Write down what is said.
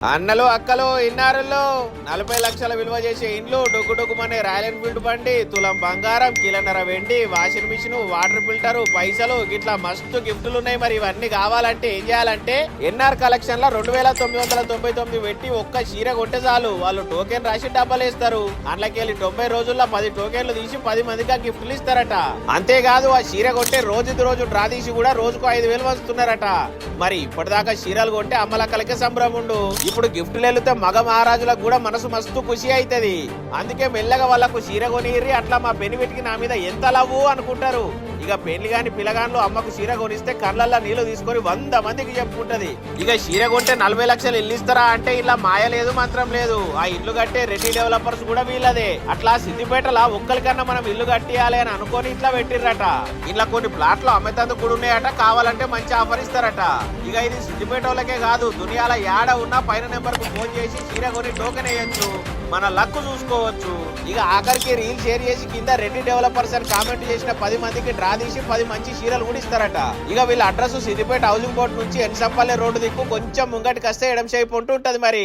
అన్నలు అక్కలు ఇన్నారుల్లో నలభై లక్షల విలువ చేసే ఇండ్లు డొగ్గు డొగ్గుమనే రాయల్ ఎన్ఫీల్డ్ బండి తులం బంగారం కిలోన్నర వెండి వాషింగ్ మిషన్ వాటర్ ఫిల్టర్ పైసలు గిట్లా మస్తు గిఫ్టులు ఉన్నాయి మరి ఇవన్నీ కావాలంటే ఏం చేయాలంటే ఎన్ఆర్ కలెక్షన్లో రెండు వేల తొమ్మిది వందల తొంభై తొమ్మిది పెట్టి ఒక్క చీర కొంటే చాలు. వాళ్ళు టోకెన్ రాసి డబ్బాలు ఇస్తారు అందులోకెళ్ళి తొంభై రోజుల్లో పది టోకెన్లు తీసి పది మందికి ఆ గిఫ్ట్లు ఇస్తారట. అంతేకాదు ఆ చీర కొంటే రోజుది రోజు డ్రా తీసి కూడా రోజుకు ఐదు వేలు వస్తున్నారట మరి ఇప్పటిదాకా చీరలు కొంటే అమ్మలక్కలకే సంబరం ఉండు. ఇప్పుడు గిఫ్ట్లు వెళ్తే మగ మహారాజులకు కూడా మనసు మస్తు ఖుషి అవుతుంది అందుకే మెల్లగా వాళ్ళకు చీర కొనిర్రి అట్లా మా పెనిమిటికి నా మీద ఎంత లవ్వు అనుకుంటారు. ఇక పెళ్ళి కాని పిల్లగాన్లు అమ్మకు చీర కొనిస్తే కళ్ళల్లో నీళ్ళు తీసుకొని వంద మందికి చెప్పుకుంటది. ఇక చీర కొంటే నలభై లక్షలు ఇల్లు ఇస్తారా అంటే ఇలా మాయ లేదు మంత్రం లేదు. ఆ ఇల్లు కట్టే రెడ్డి డెవలపర్స్ కూడా వీళ్ళదే. అట్లా సిద్దిపేటలా ఒక్కరికన్నా మనం ఇల్లు కట్టియాలి అని అనుకొని ఇట్లా పెట్టిర్రట. ఇలా కొన్ని ప్లాట్లు అమ్మేతందుకు కూడా ఉన్నాయట కావాలంటే మంచి ఆఫర్ ఇస్తారట. ఇక ఇది సిద్దిపేట వాళ్ళకే కాదు దునియాల యాడ ఉన్నా పైన నెంబర్కు ఫోన్ చేసి చీర కొని టోకెన్ వేయొచ్చు. మన లక్ చూసుకోవచ్చు. ఇక ఆఖరికి రీల్ షేర్ చేసి కింద రెడ్డి డెవలపర్స్ అని కామెంట్ చేసిన పది మందికి డ్రా తీసి పది మంచి చీరలు కూడా ఇస్తారట. ఇక వీళ్ళ అడ్రస్ సిద్దిపేట హౌసింగ్ బోర్డ్ నుంచి ఎన్సంపల్లె రోడ్డు దిక్కు కొంచెం ముంగటికి వస్తే ఎడం చేయి ఉంటది మరి.